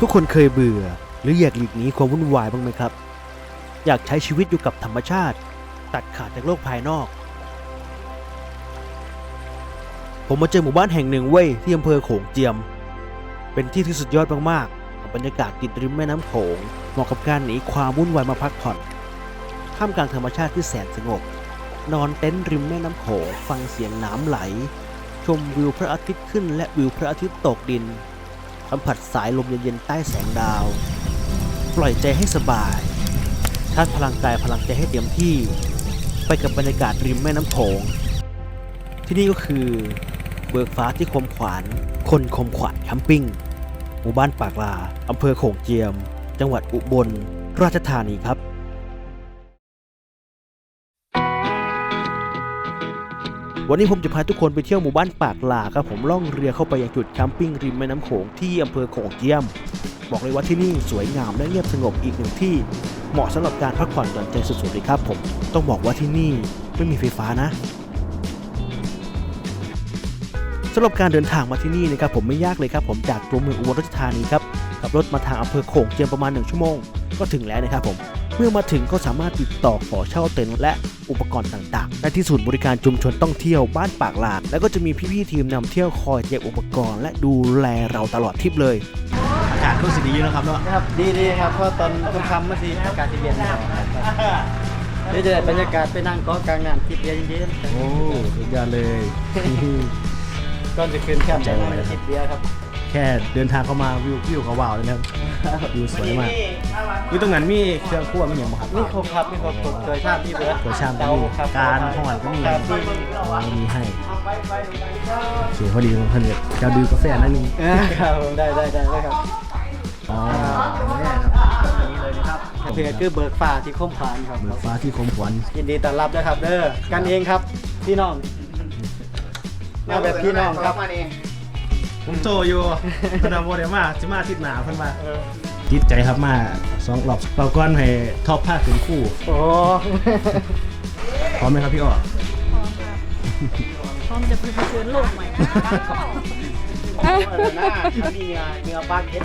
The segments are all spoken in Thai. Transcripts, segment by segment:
ทุกคนเคยเบื่อ หรืออยากหลีกหนีความวุ่นวายบ้างไหมครับ อยากใช้ชีวิตอยู่กับธรรมชาติ ตัดขาดจากโลกภายนอก ผมมาเจอหมู่บ้านแห่งหนึ่งเว้ยที่อำเภอโขงเจียม เป็นที่ที่สุดยอดมากๆกับบรรยากาศติดริมแม่น้ำโขงเหมาะกับการหนีความวุ่นวายมาพักผ่อนท่ามกลางธรรมชาติที่แสนสงบ นอนเต็นท์ริมแม่น้ำโขงฟังเสียงน้ำไหล ชมวิวพระอาทิตย์ขึ้นและวิวพระอาทิตย์ตกดิน สัมผัสสายลมเย็นๆใต้แสงดาว ปล่อยใจให้สบายชาร์จพลังกายพลังใจให้เต็มที่ ไปกับบรรยากาศริมแม่น้ำโขง ที่นี่ก็คือเบิกฟ้าที่คมขวาน คนคมขวานแคมปิ้ง หมู่บ้านปากลาอำเภอโขงเจียม จังหวัดอุบลราชธานีครับ วันนี้ผมจะพาทุกคนไปเที่ยวหมู่บ้านปากลาครับผมล่องเรือเข้าไปยังจุดแคมปิ้งริมแม่น้ำโขงที่อำเภอโขงเจียม บอกเลยว่าที่นี่สวยงามและเงียบสงบอีกหนึ่งที่ เหมาะสำหรับการพักผ่อนหย่อนใจสุดๆเลยครับผมต้องบอกว่าที่นี่ไม่มีไฟฟ้านะสำหรับการเดินทางมาที่นี่นะครับผมไม่ยากเลยครับผมจากตัวเมืองอุบลราชธานีครับขับรถมาทางอำเภอโขงเจียมประมาณ 1 ชั่วโมง ก็ถึงแล้วนะครับผมเมื่อมาถึงก็สามารถติดต่อขอเช่าเต็นท์และ อุปกรณ์ต่างๆได้ที่ศูนย์บริการชุมชนต้องเที่ยวบ้านปากลาดแล้วก็จะมีพี่ๆทีมนำเที่ยวคอยเก็บอุปกรณ์ และดูแลเราตลอดทริปเลย อากาศก็สีดีแล้วครับเนาะครับดีดีครับเพราะตอนค่ำๆมาสิอากาศจะเย็นนะครับเดี๋ยวจะได้บรรยากาศไปนั่งเกาะกลางน้ำทิพย์เย็นโอ้สุดยอดเลยๆก่อนจะขึ้นแคมป์จะนั่งทิพย์เบียร์ครับ แค่เดินทางเข้ามาวิววิวเขาว้าวเลยนะครับวิวสวยมากวิวตรงนั้นมีเครื่องคั่วมีอย่างบ้างครับนี่ครบครับนี่ครบครบโดยชาติที่เบิร์ดโดยชาติที่เตาครับการห่อนก็มีครับมีอ๋อมีให้สวยพอดีเพื่อนเนี่ยจะดื่มกาแฟนั่นนึงครับผมได้ได้ได้ได้ครับอ๋อเนี่ยครับอย่างนี้เลยนะครับเพจคือเบิร์ดฟ้าที่คมผานครับเบิกฟ้าที่คมขวัญยินดีต้อนรับนะครับเด้อกันเองครับพี่น้องมาแบบพี่น้องครับ ผมโตอยู่พนาโมเดมาจิมาอาทิตย์หนาเพิ่นมาจิตใจครับมาสองรอบเป่าก้อนให้ท็อปผ้าถึงคู่โอ้ พร้อมไหมครับพี่อ้อ พร้อมจะไปเผชิญโลกใหม่หน้าเขามีเนื้อเนื้อปลาเค็ด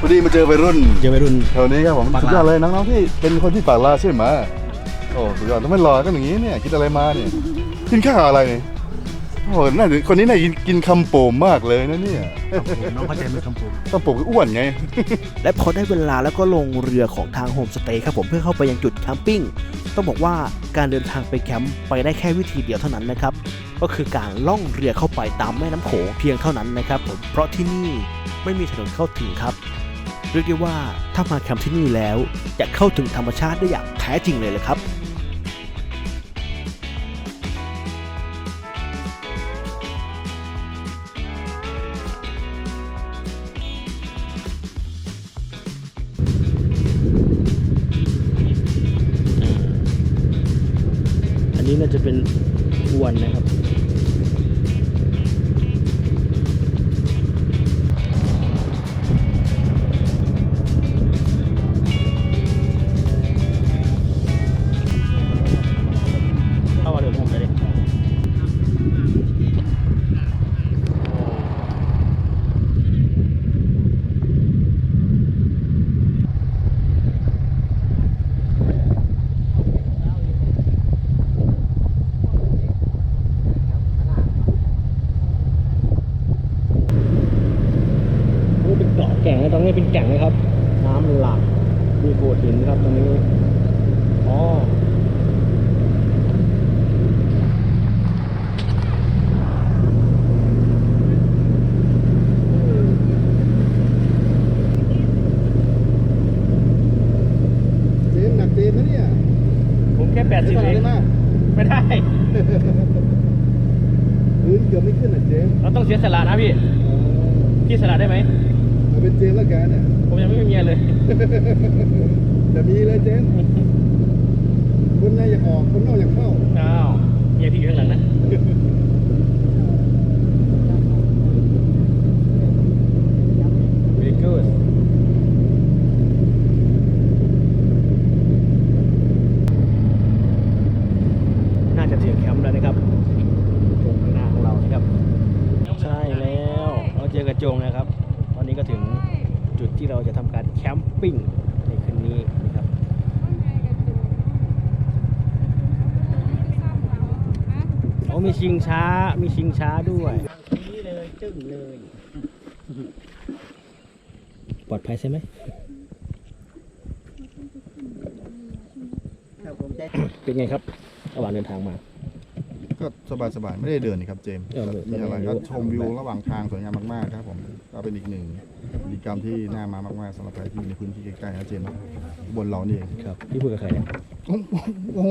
พอดีมาเจอวัยรุ่นเจอวัยรุ่น แถวนี้ครับผมปากลา สุดยอดเลยน้องๆที่เป็นคนที่ปากลาใช่ไหมโอ้สุดยอดแล้วไม่รอก็อย่างนี้เนี่ยคิดอะไรมาเนี่ยกินข้าวอะไรเนี่ย โอ้น่าจะคนนี้น่าจะกินคำโปมมากเลยนะเนี่ยน้องเข้าใจไหมคำผมคำโปมก็อ้วนไง และพอได้เวลาแล้วก็ลงเรือของทางโฮมสเตย์ครับผมเพื่อเข้าไปยังจุดแคมปิ้ง ต้องบอกว่าการเดินทางไปแคมป์ไปได้แค่วิธีเดียวเท่านั้นนะครับ ก็คือการล่องเรือเข้าไปตามแม่น้ำโขงเพียงเท่านั้นนะครับผมเพราะที่นี่ไม่มีถนนเข้าถึงครับเรียกได้ว่าถ้ามาแคมป์ที่นี่แล้วจะเข้าถึงธรรมชาติได้อย่างแท้จริงเลยเลยครับ นนี้น่าจะเป็นอวนนะครับ ตรงนี้เป็นแก่งนะครับ น้ำหลากมีโขดหินครับตรงนี้ อ๋อ เจมหนักเจมนะเนี่ย ผมแค่แปดสิบเอง มาก ไม่ได้ พื้นเกือบไม่ขึ้นอะเจม เราต้องเสียสละนะพี่ พี่สละได้ไหม เอาเป็นเจมแล้วกันเนี่ย ผมยังไม่มีเมียเลย แต่มีเลยเจมคนใน อยากออกคนนอกอยากเข้าอ้าวเมียพี่อยู่ข้างหลังนะ Very good น่าจะถึงแคมป์แล้วนะครับตรงข้างหน้าของเรานะครับ ใช่แล้ว เราเจอกระจงนะครับ ตอนนี้ก็ถึง ปิ้งในคืนนี้นะครับ โอ้มี ชิงช้า มีชิงช้าด้วย นี่เลยจึ้งเลยปลอดภัยใช่ไหมครับผมใจเป็นไงครับระหว่างเดินทางมา ก็สบายๆไม่ได้เดินนี่ครับเจมส์เออมีอะไรก็ไม่ได้ชมวิวระหว่างทางสวยงามมากๆครับผมก็เป็นอีกหนึ่งกิจกรรมที่น่ามามากๆสำหรับใครที่อยู่ในพื้นที่ใกล้ๆนะเจมส์บนเรานี่เองครับพี่พูดกับใครเนี่ย โอ้โหโอ้โห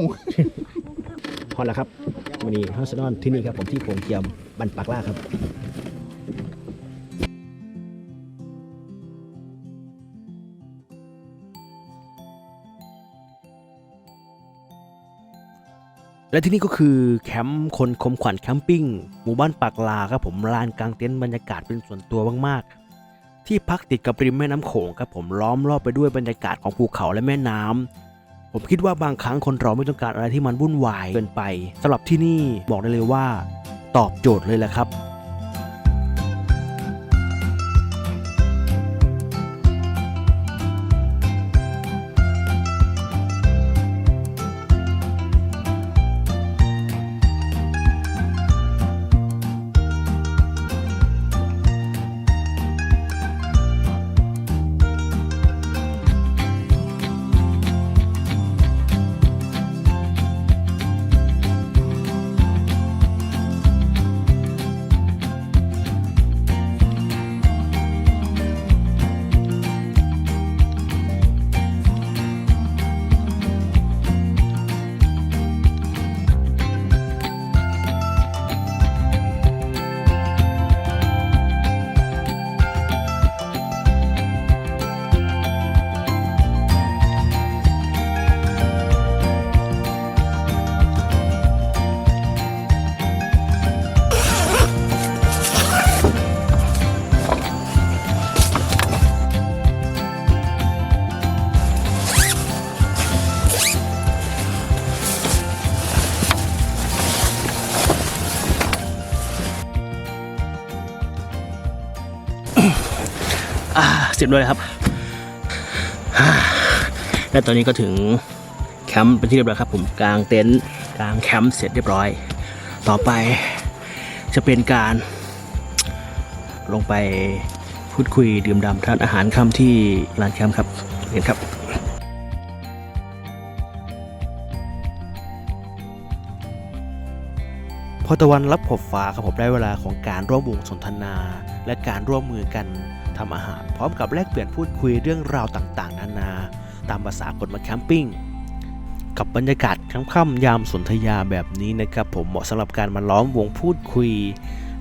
พอแล้วครับ วันนี้ฮัสนอนที่นี่ครับผมที่โขงเจียมบันปากล่าครับและที่นี่ก็คือแคมป์คนคมขวัญแคมปิ้งหมู่บ้านปากลาครับผมลานกลางเต็นท์บรรยากาศเป็นส่วนตัวมากๆ ที่พักติดกับริมแม่น้ำโขงครับผมล้อมรอบไปด้วยบรรยากาศของภูเขาและแม่น้ำ ผมคิดว่าบางครั้งคนเราไม่ต้องการอะไรที่มันวุ่นวายเกินไปสำหรับที่นี่บอกได้เลยว่า ตอบโจทย์เลยแหละครับ สร็จด้วยครับและตอนนี้ก็ถึงแคมป์เป็นที่เรียบร้อยครับ ผมกางเต็นท์กางแคมป์เสร็จเรียบร้อย ต่อไปจะเป็นการ ลงไปพูดคุยดื่มด่ำทานอาหารค่ำที่ร้านแคมป์ครับเห็นครับพอตะวันรับขอบฟ้าครับผมได้เวลาของการร่วมวงสนทนา และการร่วมมือกัน ทำอาหาร พร้อมกับแลกเปลี่ยนพูดคุยเรื่องราวต่างๆ นานา ตามภาษาคนมาแคมปิ้งกับบรรยากาศค่ำๆยามสนธยาแบบนี้นะครับผมเหมาะสำหรับการมาล้อมวงพูดคุย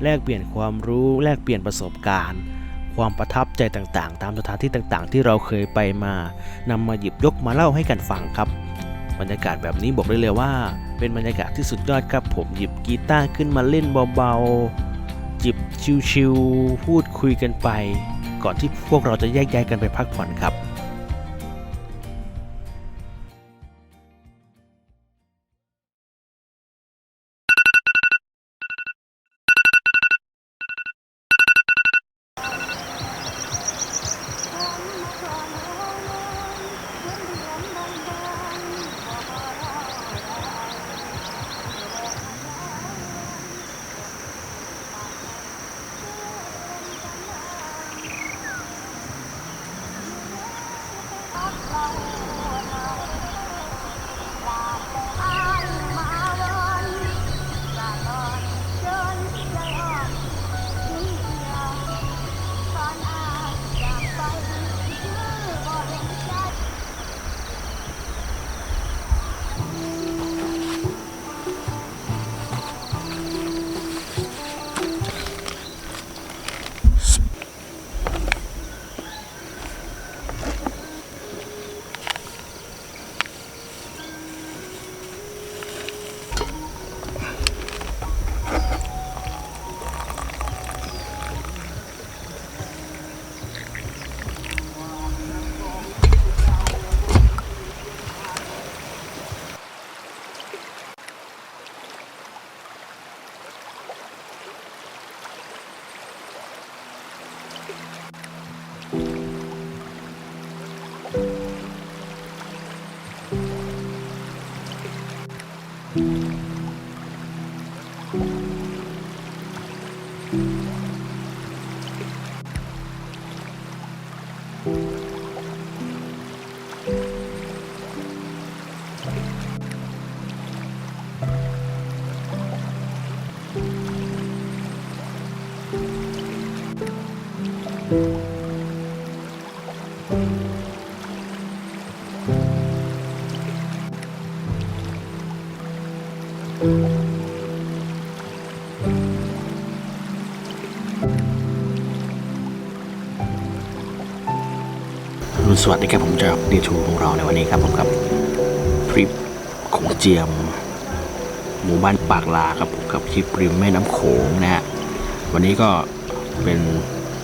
แลกเปลี่ยนความรู้แลกเปลี่ยนประสบการณ์ ความประทับใจต่างๆ ตามสถานที่ต่างๆ ที่เราเคยไปมานำมาหยิบยกมาเล่าให้กันฟังครับ บรรยากาศแบบนี้บอกได้เลยว่า เป็นบรรยากาศที่สุดยอดครับผมหยิบกีตาร์ขึ้นมาเล่นเบาๆจิบชิวๆพูดคุยกันไป ก่อนที่พวกเราจะแยกย้ายกันไปพักผ่อนครับ สวัสดีครับผมจากดีทูของเราในวันนี้ครับผมกับทริปของเจียม หมู่บ้านปากลาครับผมกับทริปริมแม่น้ำโขงนะฮะวันนี้ก็เป็น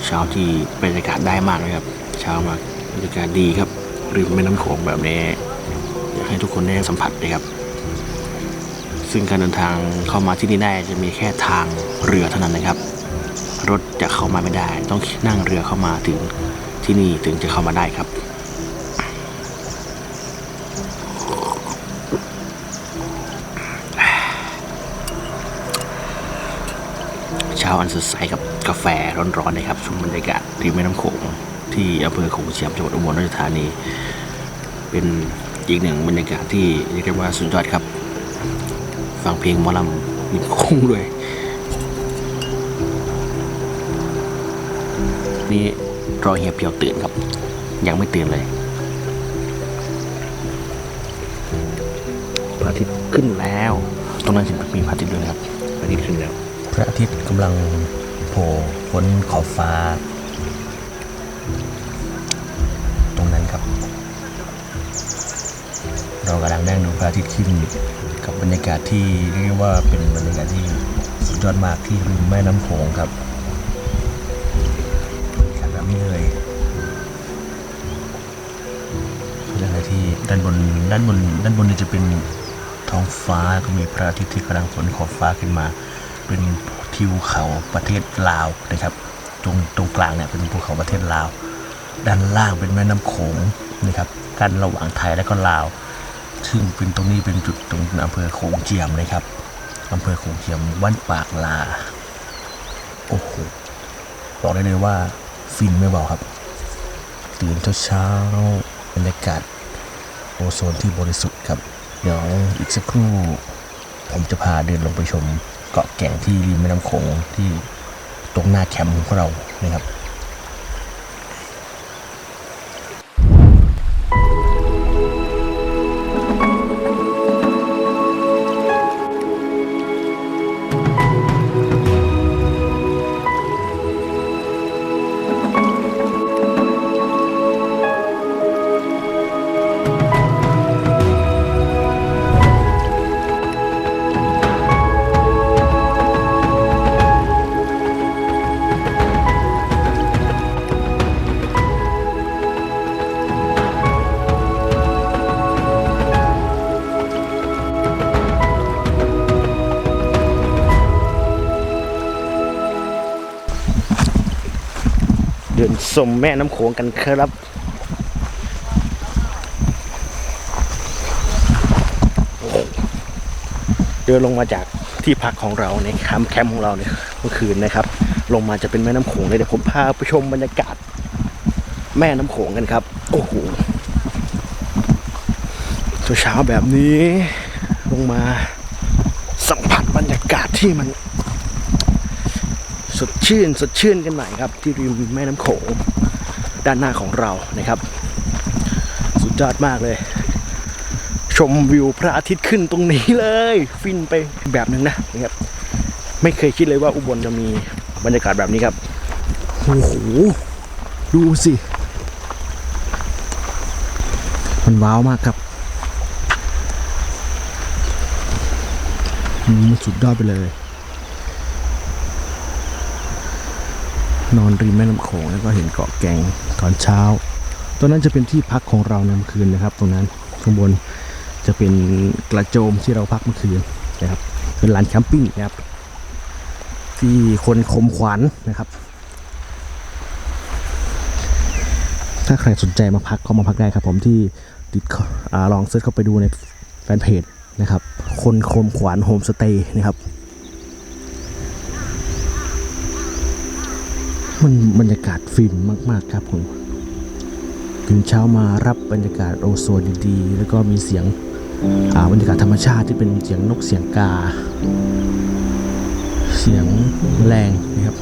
เช้าที่บรรยากาศได้มากเลยครับ เช้ามาบรรยากาศดีครับริมแม่น้ำโขงแบบนี้ อยากให้ทุกคนได้สัมผัสเลยครับ ซึ่งการเดินทางเข้ามาที่นี่ได้จะมีแค่ทางเรือเท่านั้นนะครับ รถจะเข้ามาไม่ได้ ต้องนั่งเรือเข้ามาถึงที่นี่ถึงจะเข้ามาได้ครับเช้าอันสดใสกับกาแฟร้อนๆนะครับชมบรรยากาศริมแม่น้ำโขงที่อำเภอโขงเจียมจังหวัดอุบลราชธานี เป็นอีกหนึ่งบรรยากาศที่เรียกได้ว่าสุดยอดครับ เพลงหมอลำริมโขงด้วย นี่รอเฮียเพียวตื่นครับ ยังไม่ตื่นเลยพระอาทิตย์ขึ้นแล้ว ตรงนั้นจะมีพระอาทิตย์ด้วยนะครับพระอาทิตย์ขึ้นแล้วพระอาทิตย์กำลังโผล่พ้นขอบฟ้า ตรงนั้นครับ เรากำลังนั่งดูพระอาทิตย์ขึ้น กับบรรยากาศที่เรียกว่าเป็นบรรยากาศที่สุดยอดมากที่ริมแม่น้ำโขงครับบรรยากาศแบบนี้เลยเป็นอะไรที่ด้านบนด้านบนด้านบนเนี่ยจะเป็นท้องฟ้าก็มีพระอาทิตย์ที่กำลังพ้นขอบฟ้าขึ้นมา เป็นทิวเขาประเทศลาวนะครับ ตรงตรงกลางเนี่ยเป็นภูเขาประเทศลาว ด้านล่างเป็นแม่น้ำโขงนะครับ กั้นระหว่างไทยและก็ลาว ซึ่งเป็นตรงนี้เป็นจุดตรงอำเภอโขงเจียมนะครับอำเภอโขงเจียมบ้านปากลา โอ้โหบอกได้เลยว่าฟินไม่เบาครับ ตื่นเช้าๆบรรยากาศโอโซนที่บริสุทธิ์ครับ เดี๋ยวอีกสักครู่ ผมจะพาเดินลงไปชมเกาะแก่งที่ริมแม่น้ำโขงที่ตรงหน้าแคมป์ของเรานะครับ มแม่น้ำโขงกันครับ เดินลงมาจากที่พักของเราในแคมป์แคมป์ของเราเนี่ยเมื่อคืนนะครับ ลงมาจะเป็นแม่น้ำโขงเลยเดี๋ยวผมพาไปชมบรรยากาศ แม่น้ำโขงกันครับ โอ้โหเช้าแบบนี้ลงมาสัมผัสบรรยากาศที่มัน สดชื่นสดชื่นกันหน่อยครับที่ริมแม่น้ำโขงด้านหน้าของเรานะครับ สุดยอดมากเลย ชมวิวพระอาทิตย์ขึ้นตรงนี้เลย ฟินไปแบบหนึ่งนะนะครับ ไม่เคยคิดเลยว่าอุบลจะมีบรรยากาศแบบนี้ครับโอ้โหดูสิ มันว้าวมากครับสุดยอดไปเลย นอนริมแม่น้ำโขงแล้วก็เห็นเกาะแกงตอนเช้าตรงนั้นจะเป็นที่พักของเราในเมื่อคืนนะครับ ตรงนั้นข้างบนจะเป็นกระโจมที่เราพักเมื่อคืนนะครับเป็นลานแคมปิ้งนะครับที่คนคมขวัญนะครับ ถ้าใครสนใจมาพักก็มาพักได้ครับ ผมที่ติดอลองเซิร์ชเข้าไปดูในแฟนเพจนะครับ คนคมขวัญโฮมสเตย์นะครับ มันบรรยากาศฟินมาก ๆ ครับผมตื่นเช้ามารับบรรยากาศโอโซนดีๆ แล้วก็มีเสียงอ่าบรรยากาศธรรมชาติที่เป็นเสียงนกเสียงกา เสียงแรงนะครับ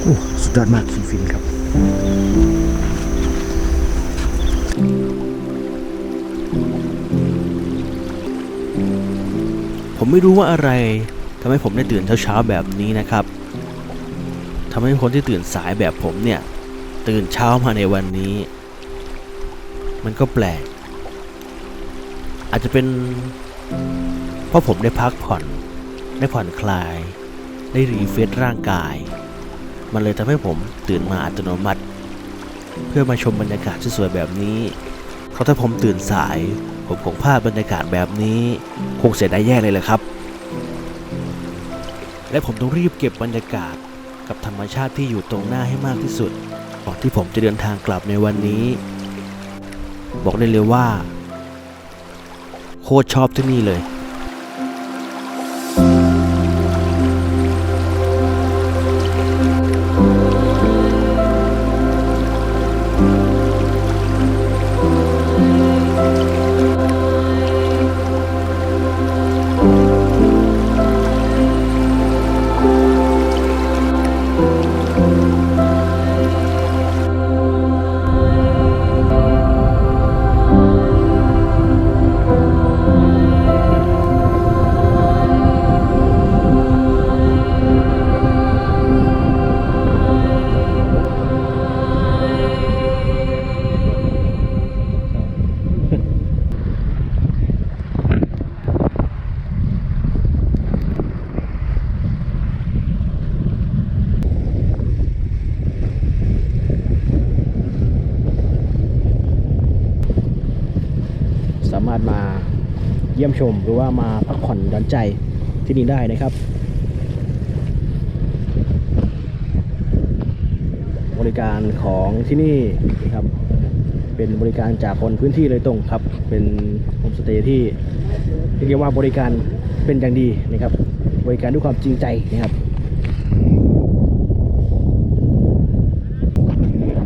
โอ้สุดสุดยอดมากฟินๆครับผมไม่รู้ว่าอะไรทำให้ผมได้ตื่นเช้าๆแบบนี้นะครับ ทำให้คนที่ตื่นสายแบบผมเนี่ย ตื่นเช้ามาในวันนี้ มันก็แปลก อาจจะเป็น เพราะผมได้พักผ่อน ได้ผ่อนคลาย ได้รีเฟรชร่างกาย มันเลยทำให้ผมตื่นมาอัตโนมัติ เพื่อมาชมบรรยากาศที่สวยแบบนี้ เพราะถ้าผมตื่นสาย ผมคงพลาดบรรยากาศแบบนี้ คงเสียดายแย่เลยแหละครับ และผมต้องรีบเก็บบรรยากาศ กับธรรมชาติที่อยู่ตรงหน้าให้มากที่สุด ก่อนที่ผมจะเดินทางกลับในวันนี้ บอกได้เลยว่า โคตรชอบที่นี่เลยามารถมาเยี่ยมชมหรือว่ามาพักผ่อนหย่อนใจที่นี่ได้นะครับ บริการของที่นี่นะครับ เป็นบริการจากคนพื้นที่เลยตรงครับ เป็นโฮมสเตย์ที่เรียกว่าบริการเป็นอย่างดีนะครับ บริการด้วยความจริงใจนะครับ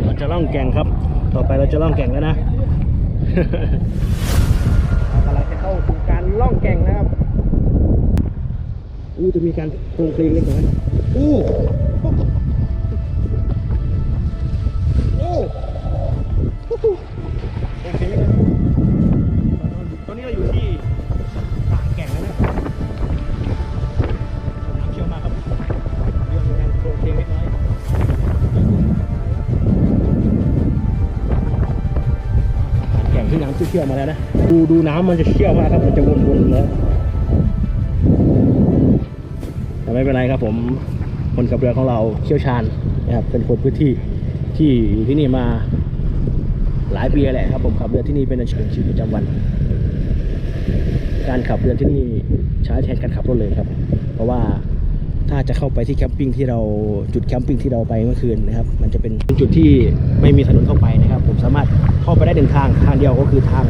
เราจะล่องแก่งครับ ต่อไปเราจะล่องแก่งแล้วนะ ล่องแก่งนะครับ อู้จะมีการโครงเพลงเล็กน้อยอู้โอ้โอ้โหโอเคเลยตอนนี้เราอยู่ที่ปากแก่งแล้วนะน้ำเชี่ยวมากครับเรื่องการโครงเพลงเล็กน้อยแก่งที่น้ำเชี่ยวๆมาแล้วนะ ดูดูน้ำมันจะเชี่ยวมากครับมันจะวนๆแล้วแต่ไม่เป็นไรครับ ผมคนขับเรือของเราเชี่ยวชาญนะครับเป็นคนพื้นที่ที่อยู่ที่นี่มาหลายปีแล้วแหละครับ ผมขับเรือที่นี่เป็นอาชีพชีวิตประจำวัน การขับเรือที่นี่ใช้แทนการขับรถเลยครับ เพราะว่าถ้าจะเข้าไปที่แคมปิ้งที่เราจุดแคมปิ้งที่เราไปเมื่อคืนนะครับ มันจะเป็นจุดที่ไม่มีถนนเข้าไปนะครับ ผมสามารถเข้าไปได้หนึ่งทางทางเดียวก็คือทาง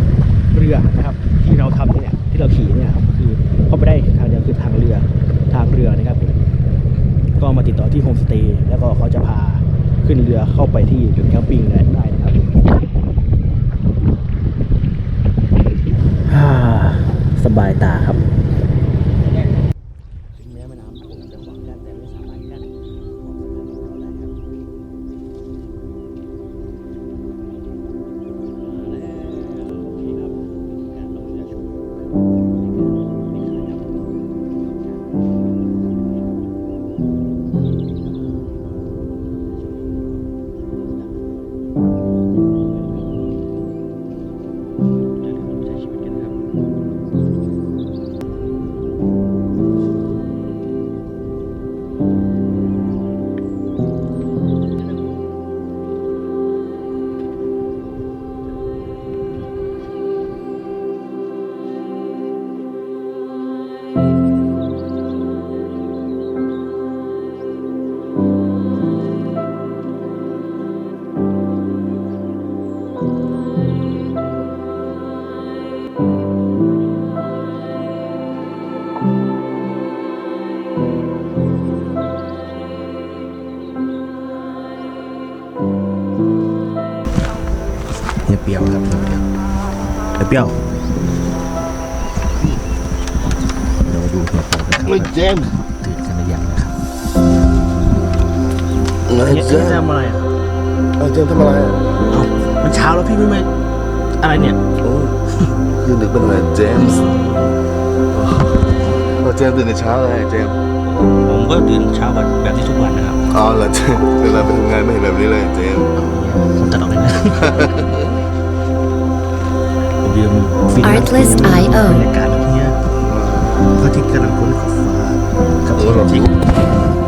รือนะครับที่เราทำเนี่ยที่เราขี่เนี่ยครับคือเข้าไปได้ทางเดียวคือทางเรือทางเรือนะครับ ก็มาติดต่อที่โฮมสเตย์แล้วก็เขาจะพาขึ้นเรือเข้าไปที่จุดแคมปิ้งได้นะครับสบายตาครับ รียวเดี๋ยวมาดูเฮียเปรียวกันครับเลยเจมส์ตื่นกันหรือยังนะครับไงเนี่ยเจพี่มจะทำอะไรอะเอาเจมทำอะไรอะเอ้ามันเช้าแล้วพี่ไม่มาอะไรเนี่ยโอ้ยืนดึกเป็นอะไรเจมส์โอ้เจมส์ตื่นแต่เช้าเลยเจมส์ผมก็ตื่นเช้าแบบแบบนี้ทุกวันนะครับอ๋อเหรอเจมส์เวลาไปทำงานไม่เห็นแบบนี้เลยเจมส์ผมตัดออกเลยนะ ผมยืมฟินมาก